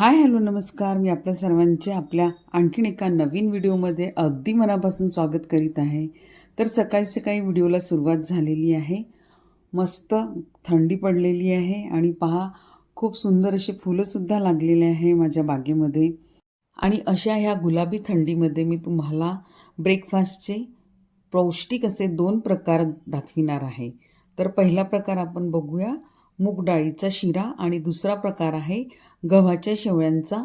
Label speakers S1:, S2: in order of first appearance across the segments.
S1: Hi hello नमस्कार. मी आपल्या सर्वांचे आपल्या आणखीन एका नवीन व्हिडिओमध्ये अगदी मनापासून स्वागत करीत आहे. तर सकाळी सकाळी व्हिडिओला सुरुवात झालेली आहे. मस्त थंडी पडलेली आहे आणि पहा खूप सुंदर असे फुलंसुद्धा लागलेले आहे माझ्या बागेमध्ये. आणि अशा ह्या गुलाबी थंडीमध्ये मी तुम्हाला ब्रेकफास्टचे पौष्टिक असे दोन प्रकार दाखविणार आहे. तर पहिला प्रकार आपण बघूया. मूग डाळीचा शिरा आणि दुसरा प्रकार आहे गव्हाच्या शेवळ्यांचा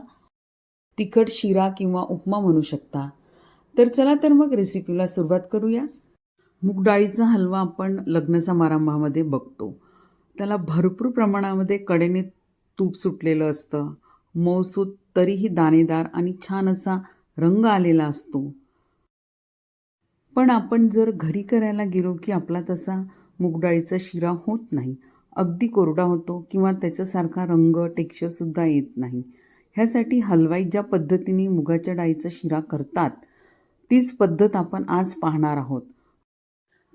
S1: तिखट शिरा किंवा उपमा म्हणू शकता. तर चला तर मग रेसिपीला सुरुवात करूया. मूग डाळीचा हलवा आपण लग्न समारंभामध्ये बघतो. त्याला भरपूर प्रमाणामध्ये कडेने तूप सुटलेलं असतं. मौसूद तरीही दाणेदार आणि छान असा रंग आलेला असतो. पण आपण जर घरी करायला गेलो की आपला तसा मूगडाळीचा शिरा होत नाही अगदी कोरडा होतो किंवा त्याच्यासारखा रंग टेक्स्चरसुद्धा येत नाही. ह्यासाठी हलवाई ज्या पद्धतीने मुगाच्या डाळीचा शिरा करतात तीच पद्धत आपण आज पाहणार आहोत.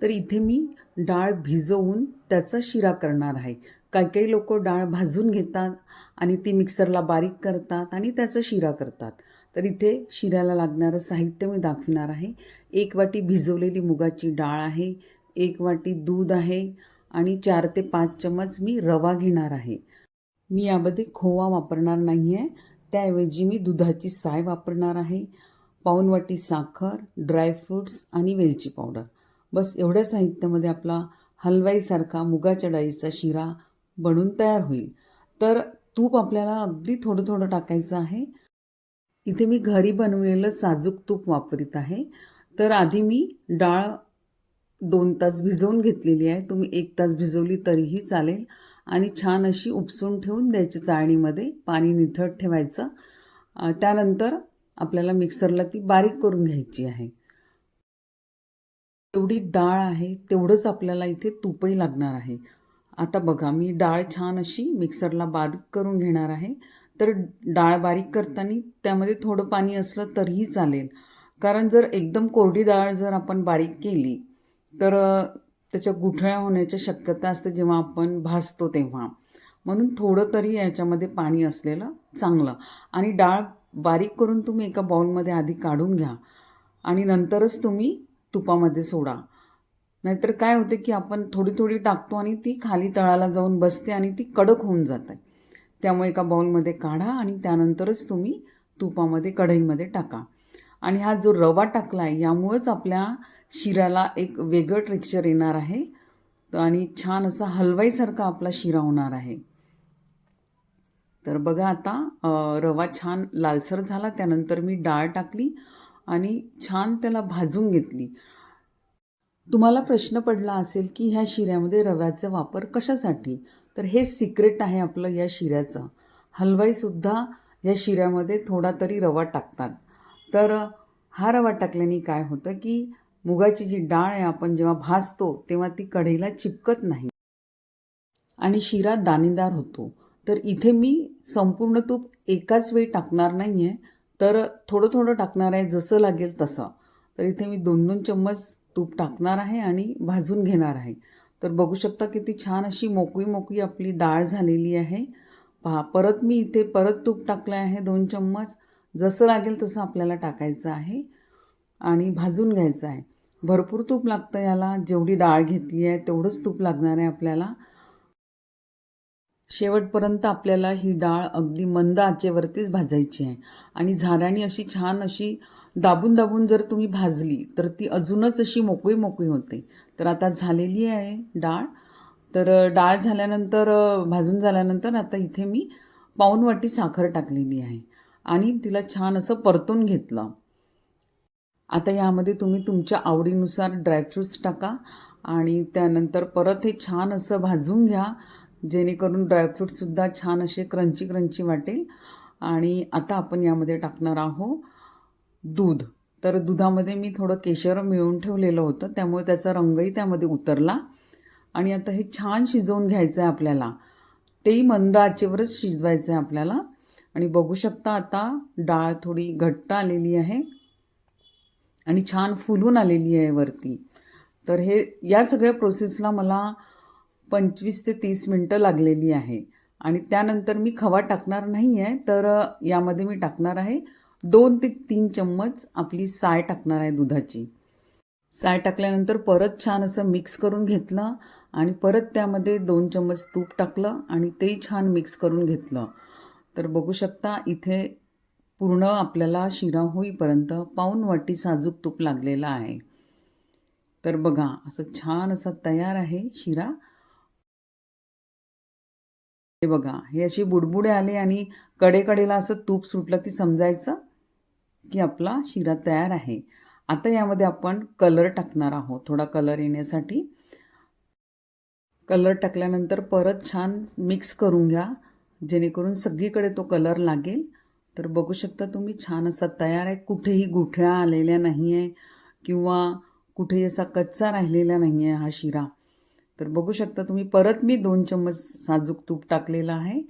S1: तर इथे मी डाळ भिजवून त्याचा शिरा करणार आहे. काही काही लोक डाळ भाजून घेतात आणि ती मिक्सरला बारीक करतात आणि त्याचा शिरा करतात. तर इथे शिऱ्याला लागणारं साहित्य मी दाखविणार आहे. एक वाटी भिजवलेली मुगाची डाळ आहे एक वाटी दूध आहे आणि चार ते पाच चमच मी रवा घेणार आहे. मी यामध्ये खोवा वापरणार नाही आहे त्याऐवजी मी दुधाची साय वापरणार आहे. पाऊन वाटी साखर ड्रायफ्रूट्स आणि वेलची पावडर. बस एवढ्या साहित्यामध्ये आपला हलवाईसारखा मुगाच्या डाळीचा शिरा बनून तयार होईल. तर तूप आपल्याला अगदी थोडं थोडं टाकायचं आहे. इथे मी घरी बनवलेलं साजूक तूप वापरीत आहे. तर आधी मी डाळ दोन तास भिजवून घेतलेली आहे. तुम्ही एक तास भिजवली तरीही चालेल. आणि छान अशी उपसून ठेवून द्यायची चाळणीमध्ये पाणी निथळ ठेवायचं. त्यानंतर आपल्याला मिक्सरला ती बारीक करून घ्यायची आहे. तेवढी डाळ आहे तेवढंच आपल्याला इथे तुपही लागणार आहे. आता बघा मी डाळ छान अशी मिक्सरला बारीक करून घेणार आहे. तर डाळ बारीक करताना त्यामध्ये थोडं पाणी असलं तरीही चालेल. कारण जर एकदम कोरडी डाळ जर आपण बारीक केली तर त्याच्या गुठळ्या होण्याची शक्यता असते जेव्हा आपण भाजतो तेव्हा. म्हणून थोडं तरी याच्यामध्ये पाणी असलेलं चांगलं. आणि डाळ बारीक करून तुम्ही एका बाउलमध्ये आधी काढून घ्या. आणि नंतरच तुम्ही तुपामध्ये सोडा. नाहीतर काय होते की आपण थोडी थोडी टाकतो आणि ती खाली तळाला जाऊन बसते आणि ती कडक होऊन जाते. त्यामुळे एका बाउलमध्ये काढा आणि त्यानंतरच तुम्ही तुपामध्ये कढईमध्ये टाका. आणि हा जो रवा टाकला आहे यामुळंच आपल्या शिऱ्याला एक वेगळं टेक्स्चर येणार आहे. आणि छान असा हलवाईसारखा आपला शिरा होणार आहे. तर बघा आता रवा छान लालसर झाला त्यानंतर मी डाळ टाकली आणि छान त्याला भाजून घेतली. तुम्हाला प्रश्न पडला असेल की ह्या शिऱ्यामध्ये रव्याचा वापर कशासाठी? तर हे सिक्रेट आहे आपलं या शिऱ्याचं. हलवाईसुद्धा या शिऱ्यामध्ये थोडा तरी रवा टाकतात. तर हा रवा टाकल्याने काय होतं की मुगाची जी डाळ आहे आपण जेव्हा भाजतो तेव्हा ती कढईला चिपकत नाही. आणि शिरा दाणेदार होतो. तर इथे मी संपूर्ण तूप एकाच वेळी टाकणार नाही आहे तर थोडं थोडं टाकणार आहे जसं लागेल तसं. तर इथे मी दोन दोन चम्मच तूप टाकणार आहे आणि भाजून घेणार आहे. तर बघू शकता किती छान अशी मोकळी मोकळी आपली डाळ झालेली आहे. पहा परत मी इथे परत तूप टाकलं आहे दोन चम्मच. जसं लागेल तसं आपल्याला टाकायचं आहे आणि भाजून घ्यायचं आहे. भरपूर तूप लागतं याला. जेवढी डाळ घेतली आहे तेवढंच तूप लागणार आहे आपल्याला. शेवटपर्यंत आपल्याला ही डाळ अगदी मंद आचेवरतीच भाजायची आहे. आणि झाऱ्याने अशी छान अशी दाबून दाबून जर तुम्ही भाजली तर ती अजूनच अशी मोकळी मोकळी होते. तर आता झालेली आहे डाळ. तर डाळ झाल्यानंतर भाजून झाल्यानंतर आता इथे मी पाऊन वाटी साखर टाकलेली आहे. आणि तिला छान असं परतून घेतलं. आता यामध्ये तुम्ही तुमच्या आवडीनुसार ड्रायफ्रूट्स टाका आणि त्यानंतर परत हे छान असं भाजून घ्या जेणेकरून ड्रायफ्रूटसुद्धा छान असे क्रंची क्रंची वाटेल. आणि आता आपण यामध्ये टाकणार आहोत दूध. तर दुधामध्ये मी थोडं केशर मिळवून ठेवलेलं होतं त्यामुळे त्याचा रंगही त्यामध्ये उतरला. आणि आता हे छान शिजवून घ्यायचं आहे आपल्याला. तेही मंद आचेवरच शिजवायचं आहे आपल्याला. आणि बघू शकता आता डाळ थोडी घट्ट आलेली आहे आणि छान फुलून आलेली आहे वरती. तर हे या सगळ्या प्रोसेसला मला पंचवीस ते तीस मिनटं लागलेली आहे. आणि त्यानंतर मी खवा टाकणार नाही आहे तर यामध्ये मी टाकणार आहे दोन ते तीन चम्मच आपली साय टाकणार आहे दुधाची. साय टाकल्यानंतर परत छान असं मिक्स करून घेतलं आणि परत त्यामध्ये दोन चम्मच तूप टाकलं आणि ते छान मिक्स करून घेतलं. तर बघू शकता इथे पूर्ण आपल्याला शिरा होईपर्यंत पाऊन वाटी साजूक तूप लागलेला आहे. तर बघा असं छान असा तयार आहे शिरा. हे बघा हे अशी बुडबुडे आले आणि कडेकडेला असं तूप सुटलं की समजायचं की आपला शिरा तयार आहे. आता यामध्ये आपण कलर टाकणार आहोत थोडा कलर येण्यासाठी. कलर टाकल्यानंतर परत छान मिक्स करून घ्या. जेणेकरून सगळीकडे तो कलर लागेल. तर बघू शकता तुम्ही छान असा तयार आहे. कुठेही गुठळ्या आलेल्या नाही आहे किंवा कुठेही असा कच्चा राहिलेला नाही आहे हा शिरा. तर बघू शकता तुम्ही परत मी दोन चम्मच साजूक तूप टाकलेला आहे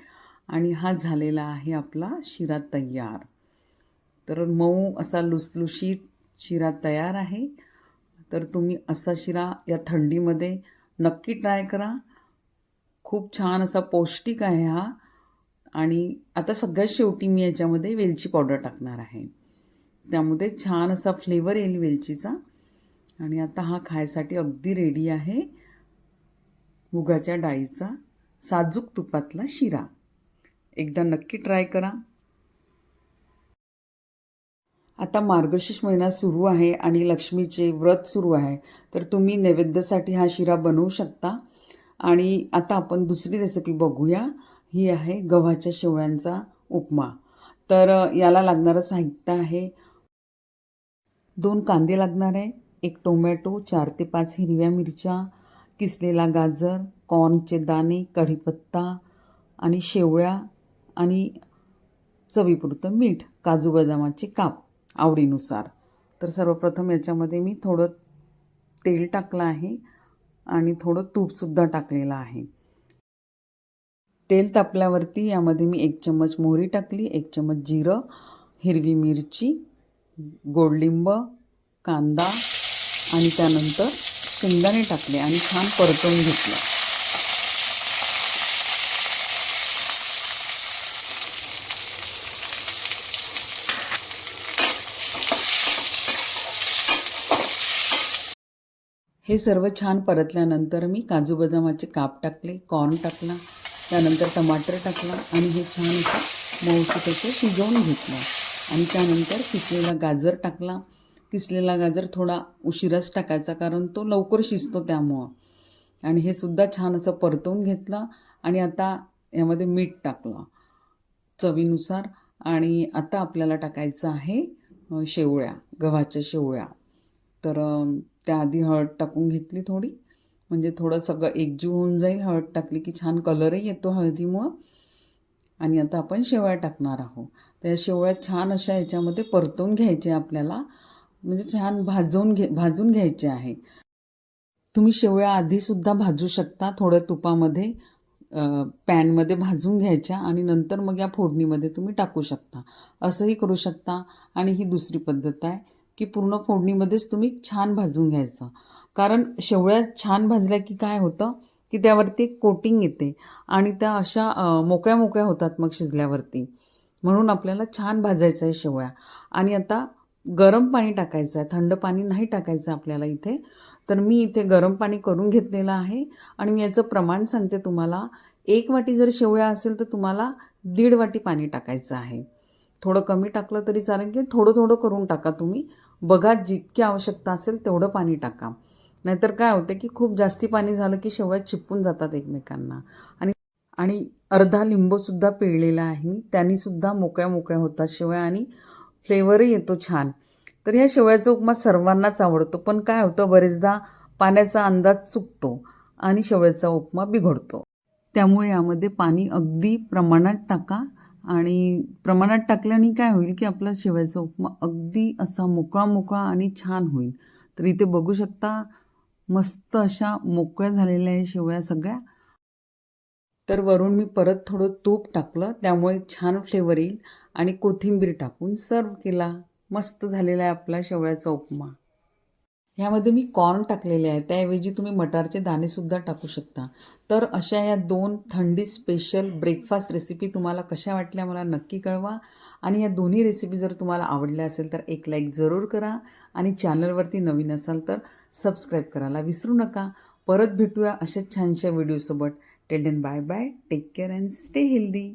S1: आणि हा झालेला आहे आपला शिरा तयार. तर मऊ असा लुसलुशीत शिरा तयार आहे. तर तुम्ही असा शिरा या थंडीमध्ये नक्की ट्राय करा. खूप छान असा पौष्टिक आहे हा. आणि आता सगळ्यात शेवटी मी याच्यामध्ये वेलची पावडर टाकणार आहे. त्यामध्ये छान असा फ्लेवर येईल वेलचीचा. आणि आता हा खायसाठी अगदी रेडी आहे. मुगाच्या डाळीचा साजूक तुपातला शिरा. एकदा नक्की ट्राय करा. आता मार्गशीर्ष महिना सुरू आहे आणि लक्ष्मीचे व्रत सुरू आहे. तर तुम्ही नैवेद्यासाठी हा शिरा बनवू शकता. आणि आता आपण दुसरी रेसिपी बघूया. ही आहे गव्हाच्या शेवळ्यांचा उपमा. तर याला लागणारं साहित्य आहे. दोन कांदे लागणार आहे. एक टोमॅटो चार ते पाच हिरव्या मिरच्या किसलेला गाजर कॉर्नचे दाणे कढीपत्ता आणि शेवळ्या आणि चवीपुरतं मीठ काजू बदामाचे काप आवडीनुसार. तर सर्वप्रथम याच्यामध्ये मी थोडं तेल टाकलं आहे आणि थोडं तूपसुद्धा टाकलेलं आहे. तेल तापल्यावरती यामध्ये मी एक चम्मच मोहरी टाकली एक चम्मच जिरं हिरवी मिरची गोडलिंब कांदा आणि त्यानंतर शेंगदाणे टाकले आणि छान परतवून घेतलं. हे सर्व छान परतल्यानंतर मी काजू बदामाचे काप टाकले कॉर्न टाकला त्यानंतर टमाटर टाकला आणि हे छान असं मऊसूत त्याचं शिजवून घेतलं. आणि त्यानंतर किसलेला गाजर टाकला. किसलेला गाजर थोडा उशिराच टाकायचा कारण तो लवकर शिजतो त्यामुळं. आणि हे सुद्धा छान असं परतवून घेतलं आणि आता यामध्ये मीठ टाकलं चवीनुसार. आणि आता आपल्याला टाकायचं आहे शेवळ्या गव्हाच्या शेवळ्या. तर त्याआधी हळद टाकून घेतली थोडी. म्हणजे थोडं सगळं एकजीव होऊन जाईल हळद टाकली की छान कलरही येतो हळदीमुळं. आणि आता आपण शेवळ्या टाकणार आहोत. त्या शेवळ्या छान अशा याच्यामध्ये परतून घ्यायच्या आपल्याला. म्हणजे छान भाजवून घे भाजून घ्यायचे आहे. तुम्ही शेवळ्या आधीसुद्धा भाजू शकता थोड्या तुपामध्ये पॅनमध्ये भाजून घ्यायच्या आणि नंतर मग या फोडणीमध्ये तुम्ही टाकू शकता. असंही करू शकता. आणि ही दुसरी पद्धत आहे. की पूर्ण फोडणीमध्येच तुम्ही छान भाजून घ्यायचं. कारण शेवळ्या छान भाजल्या की काय होतं? की त्यावरती एक कोटिंग येते आणि त्या अशा मोकळ्या मोकळ्या होतात मग शिजल्यावरती. म्हणून आपल्याला छान भाजायचं आहे शेवळ्या. आणि आता गरम पाणी टाकायचं आहे. थंड पाणी नाही टाकायचं आपल्याला इथे. तर मी इथे गरम पाणी करून घेतलेलं आहे आणि मी याचं प्रमाण सांगते तुम्हाला. एक वाटी जर शेवळ्या असेल तर तुम्हाला दीड वाटी पाणी टाकायचं आहे. थोडं कमी टाकलं तरी चालेल की थोडं थोडं करून टाका तुम्ही. बघा जितकी आवश्यकता असेल तेवढं पाणी टाका. नाहीतर काय होतं की खूप जास्ती पाणी झालं की शेवळ्या चिपकून जातात एकमेकांना. आणि आणि अर्धा लिंबूसुद्धा पिळलेला आहे मी. त्यांनीसुद्धा मोकळ्या मोकळ्या होतात शेवया आणि फ्लेवरही येतो छान. तर ह्या शेवळ्याचा उपमा सर्वांनाच आवडतो. पण काय होतं बरेचदा पाण्याचा अंदाज चुकतो आणि शेवळ्याचा उपमा बिघडतो. त्यामुळे यामध्ये पाणी अगदी प्रमाणात टाका. आणि प्रमाणात टाकल्याने काय होईल की आपला शेवयाचा उपमा अगदी असा मोकळा मोकळा आणि छान होईल. तर इथे बघू शकता मस्त अशा मोकळ्या झालेल्या आहे शेवया सगळ्या. तर वरून मी परत थोडं तूप टाकलं त्यामुळे छान फ्लेवर येईल. आणि कोथिंबीर टाकून सर्व केला. मस्त झालेला आहे आपला शेवयाचा उपमा. ह्यामध्ये मी कॉर्न टाकलेले आहे त्याऐवजी तुम्ही मटारचे दाणेसुद्धा टाकू शकता. तर अशा या दोन थंडी स्पेशल ब्रेकफास्ट रेसिपी तुम्हाला कशा वाटल्या मला नक्की कळवा. आणि या दोन्ही रेसिपी जर तुम्हाला आवडल्या असेल तर एक लाईक जरूर करा. आणि चॅनलवरती नवीन असाल तर सबस्क्राईब करायला विसरू नका. परत भेटूया अशाच छानशा व्हिडिओसोबत till then bye bye take care and stay healthy